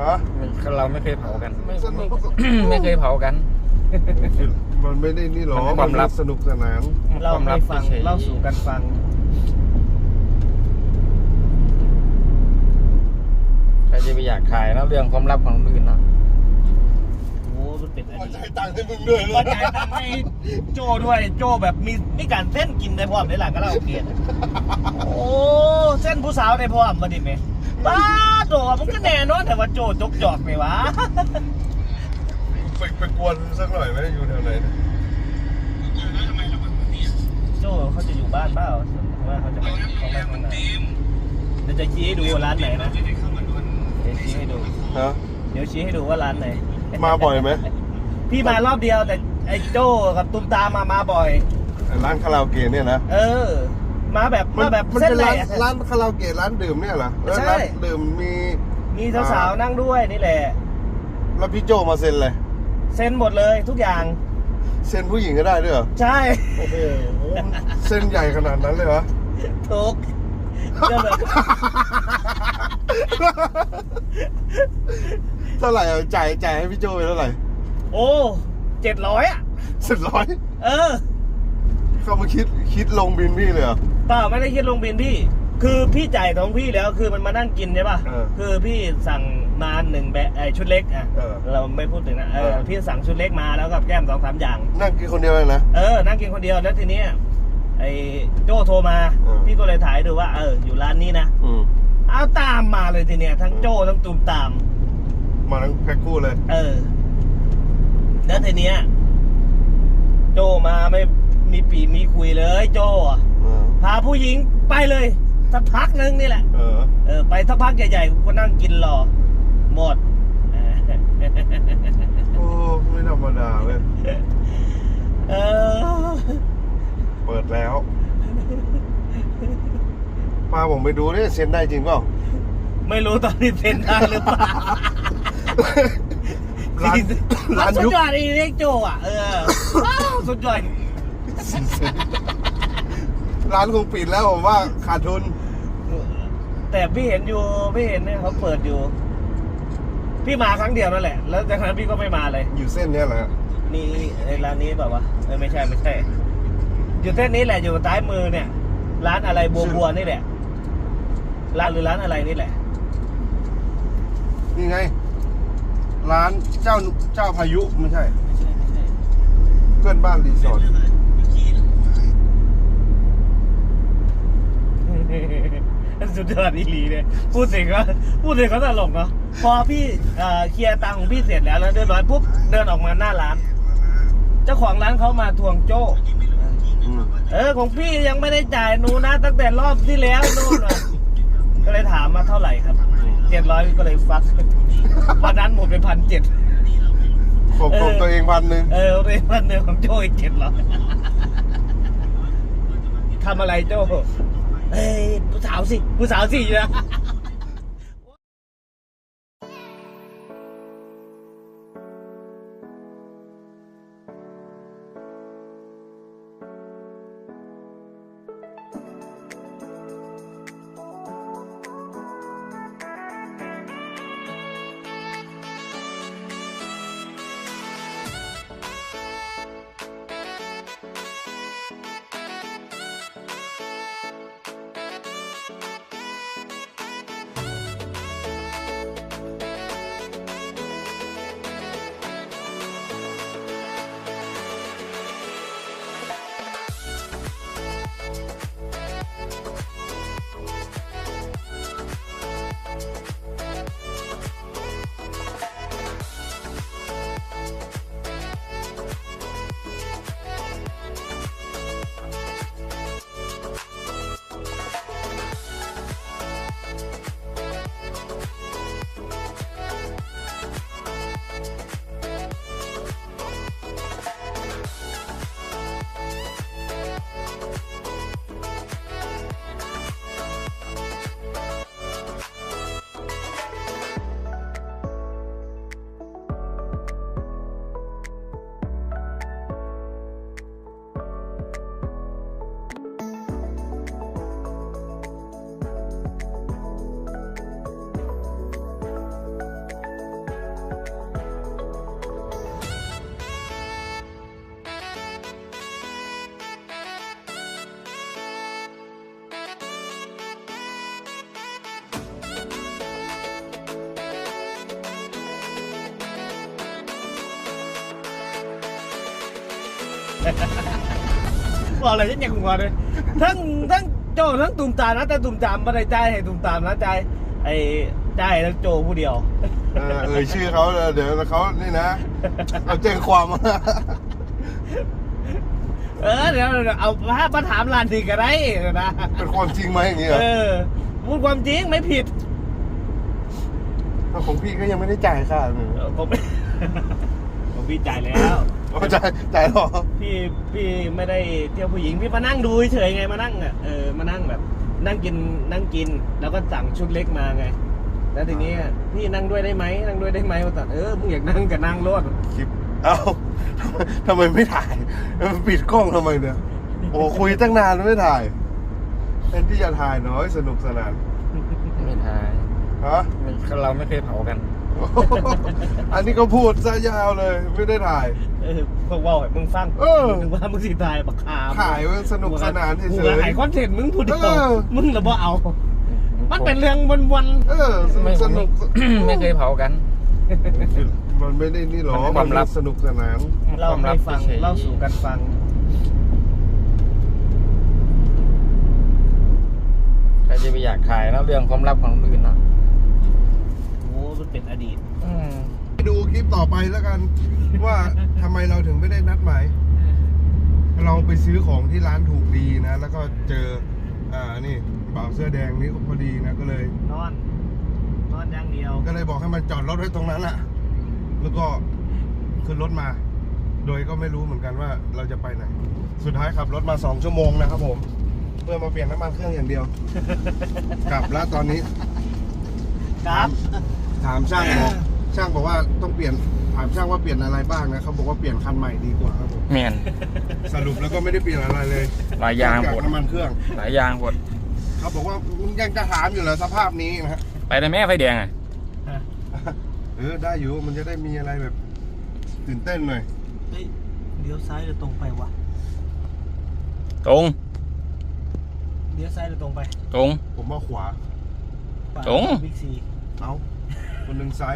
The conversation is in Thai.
ฮะไม่เราไม่เคยเผากันไม่สนุไม่กไม่เคยเผากัน มันไม่ได้นี่หรอมันเป็นความลับ สนุกสนานเล่าให้ฟังฉยๆเล่าสู่กันฟัง ใครจะไปอยากถ่ายนะเรื่องความลับของคนอื่นเนาะโอ้มันเป็นอพอดีใจตตังค์ให้มึงด้วยเลพอยจ่ายตังค์ให้โจด้วยโจแบบมีมีการเส้นกินได้พร้อมในหลังก็เล่าโอเคโอ้เส้นผู้สาวได้พร้อมมาดิเมบ้า โจมันก็แน่นอนแต่ว่าโจจกจอกไหมวะไปไปกวนสักหน่อยไหมอยู่แถวไหนเนี่ยโจเขาจะอยู่บ้านเปล่าว่าเขาจะไปเขาไปทางไหนเดี๋ยวจะชี้ให้ดูว่าร้านไหนนะเดี๋ยวชี้ให้ดูฮะเดี๋ยวชี้ให้ดูว่าร้านไหนมาบ่อยไหมพี่มารอบเดียวแต่ไอ้โจกับตุ้มตามมามาบ่อยร้านคาราโอเกะเนี่ยนะเออ มาแบบมาแบบมันเส้นเป็นไหนร้านอะ ร้านคาราโอเกะร้านดื่มเนี่ยเหรอแล้วใช่ ร้านดื่มมีมีสาวๆนั่งด้วยนี่แหละ แล้วพี่โจมาเซ็นเลยเซ็นหมดเลยทุกอย่าง เซ็นผู้หญิงก็ได้ด้วยเหรอใช่ โอ้โหเส้นใหญ่ขนาดนั้นเลยเหรอทุกก็แบบเท่าไหร่อะจ่ายจ่ายให้พี่โจไปเท่าไหร่โอ้เจ็ดร้อยอะสิบร้อยเออ เขามาคิดคิดลงบินพี่เลยเหรอ เปล่าไม่ได้คิดลงบินพี่ คือพี่จ่ายของพี่แล้วคือมันมานั่งกินใช่ป่ะ เออคือพี่สั่งมาหนึ่งแบบไอชุดเล็กอะเออเราไม่พูดถึงนะเออเออ พี่สั่งชุดเล็กมาแล้วกับแก้มสองสามอย่าง นั่งกินคนเดียวเลยนะ เออนั่งกินคนเดียวแล้วทีเนี้ยไอ้โจ้โทรมาเออ พี่ก็เลยถ่ายดูว่าเอออยู่ร้านนี้นะอืมเอาตามมาเลยทีเนี้ยทั้งโจ้ทั้งตูมตาม มาทั้งแพ็คคู่เลย เออ แล้วทีเนี้ย โจ้มาไม่มีปีมีคุยเลย โจ้อะเออ พาผู้หญิงไปเลยสักพักนึงนี่แหละ เออ เออ ไปสักพักใหญ่ๆก็นั่งกินรอ หมด โอ้ไม่ธรรมดาเว้ยเออ เปิดแล้วพาผมไปดูนี่เซ็นได้จริงเปล่า ไม่รู้ตอนนี้เซ็นได้หรือเปล่าร้านร้านสุดยุค ยอดไอ้เล็กโจอะ เออว้าวสุดยอด ร้านคงปิดแล้วผมว่าขาดทุน แต่พี่เห็นอยู่พี่เห็นเนี่ยเขาเปิดอยู่ พี่มาครั้งเดียวนั่นแหละ แล้วจากนั้นพี่ก็ไม่มาเลย อยู่เส้นเนี้ยแหละนี่ไอ้ร้านนี้แบบว่าวะเออไม่ใช่ไม่ใช่ อยู่เส้นนี้แหละอยู่ใต้มือเนี่ย ร้านอะไรบัวบัวนี่แหละ ร้านหรือร้านอะไรนี่แหละ นี่ไง ร้านเจ้าเจ้าพายุไม่ใช่ ไม่ใช่ไม่ใช่เพื่อนบ้านรีสอร์ท สุดยอดอีหลีเนี่ยพูดถึงก็พูดถึงก็ตลกเนาะพอพี่เอ่อเคลียร์ตังค์ของพี่เสร็จแล้วแล้วเรียบร้อยปุ๊บเดินออกมาหน้าร้าน เจ้าของร้านเขามาทวงโจ้ อืมเออของพี่ยังไม่ได้จ่ายหนูนะ ตั้งแต่รอบที่แล้วนู่นน่ะก็เลยถามมาเท่าไหร่ครับเจ็ดร้อยก็เลยฟักวันนั้นหมดไปพันเจ็ด ผมเออผมตัวเองพันหนึ่งเออเรียกวันหนึ่งของโจ้อีกเจ็ดร้อยทำอะไรโจ้ เอ้ยผู้สาวสิ บอกอะไรฉันยังหัวเลยทั้งทั้งโจทั้งตุ่มตามนะ แต่ตุ่มตามไม่ได้ใจายให้ตุ่มตามนะใจายไอ้ใจายทั้งโจผู้เดียวเออเอ่ยชื่อเขาเลยเดี๋ยวเขานี่นะเอาแจ้งความมาเออเดี๋ยวเดี๋ยวเอาภาพมาถามร้านดีก็ได้นะเป็นความจริงไหมอย่างเงี้ยเออพูดความจริงไม่ผิดแล้วของพี่ก็ยังไม่ได้จ่ายค่าเลยเออผมผมพี่จ่ายแล้ว เอาจ่ายจ่ายหรอพี่พี่ไม่ได้เที่ยวผู้หญิงพี่มานั่งดูเฉยๆไงมานั่งอะเออมานั่งแบบ นั่งกินนั่งกิน แล้วก็สั่งชุดเล็กมาไง แล้วทีนี้พี่นั่งด้วยได้ไหมนั่งด้วยได้ไหมว่าแต่เออมึงอยากนั่งก็นั่งรถคลิปเอ้าทำไมไม่ถ่ายมันปิดกล้องทำไมเนี่ยโอ้คุยตั้งนานแล้วไม่ถ่ายแทนที่จะถ่ายน้อยสนุกสนานไม่ทาย ฮะไม่เราไม่เคยเผากัน อันนี้ก็พูดซะยาวเลยไม่ได้ถ่าย เออพวกว่าให้มึงฟังเออ มึงว่ามึงสิตายบักคามถ่ายไว้สนุกสนานเฉมึงยก็หายคอนเทนต์มึงพูดเดียวเออมึงระบ่เอา มันเป็นเรื่องวันๆเออสนุไม่กสนุกไม่เคยเผากัน มันไม่ได้นี่หรอมันเป็นความลับ สนุกสนานๆเล่าให้ฟังฉยๆเล่าสู่กันฟัง ใครจะไปอยากถ่ายนะเรื่องความลับของคนอื่นเนาะโอ้มัน เป็นอดีต อืมไปดูคลิปต่อไปแล้วกัน ว่าทำไมเราถึงไม่ได้นัดหมาย เราไปซื้อของที่ร้านถูกดีนะ แล้วก็เจอ อ่า นี่บ่าวเสื้อแดงนี่พอดีนะ ก็เลย นอน นอนอย่างเดียว ก็เลยบอกให้มันจอดรถไว้ตรงนั้นแหละแล้วก็ขึ้นรถมา โดยก็ไม่รู้เหมือนกันว่าเราจะไปไหน สุดท้ายขับรถมาสองชั่วโมงนะครับผม เพื่อมาเปลี่ยนน้ำมันเครื่องอย่างเดียว กลับแล้วตอนนี้ ครับ ถามช่างบอกช่างบอกว่าต้องเปลี่ยนถามช่างว่าเปลี่ยนอะไรบ้างนะเขาบอกว่าเปลี่ยนคันใหม่ดีกว่าครับผมแมนสรุปแล้วก็ไม่ได้เปลี่ยนอะไรเลยหลายอยางนอกหมจาดกน้ำมันเครื่องหลายอยางหมดเขาบอกว่ายังจะถามอยู่เหรอสภาพนี้นะฮะไปได้แม่ไฟแดงอะเออได้อยู่มันจะได้มีอะไรแบบตื่นเต้นหน่อยเฮ้ยเลี้ยวซ้ายหรือตรงไปวะตรงเลี้ยวซ้ายหรือตรงไป ตรง ผมว่าขวาป่าตรงบิ๊กซีเอา คนหนึ่งซ้าย